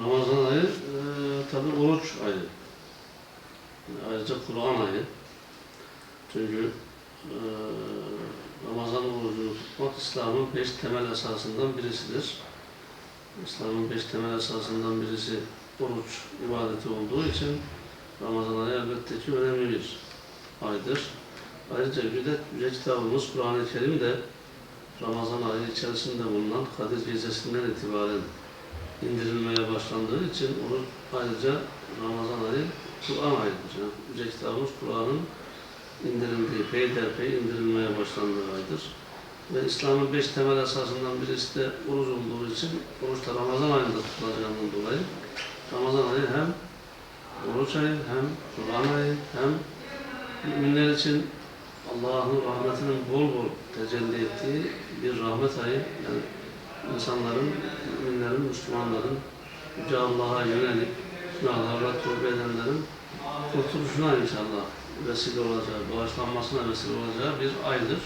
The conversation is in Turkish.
Ramazan ayı e, tabi oruç ayı. Ayrıca Kur'an ayı. Çünkü e, Ramazan orucunu tutmak İslam'ın beş temel esasından birisidir. İslam'ın beş temel esasından birisi oruç ibadeti olduğu için Ramazan ayı elbette ki önemli bir aydır. Ayrıca bir de yüce kitabımız Kur'an-ı Kerim de Ramazan ayı içerisinde bulunan Kadir Gecesi'nden itibaren indirilmeye başlandığı için onu ayrıca Ramazan ayı Kur'an ayıdır. Yani Yüce Kur'an'ın indirildiği, peyderpey indirilmeye başlandığı aydır. Ve İslam'ın beş temel esasından birisi de oruç olduğu için oruç da Ramazan ayında tutulacağından dolayı Ramazan ayı hem oruç ayı hem Kur'an ayı hem müminler için Allah'ın rahmetinin bol bol tecelli ettiği bir rahmet ayı. Yani insanların, müminlerin, Müslümanların Yüce Allah'a yönelip günahlarla tövbe edenlerin kurtuluşuna inşallah vesile olacağı, bağışlanmasına vesile olacağı bir aydır.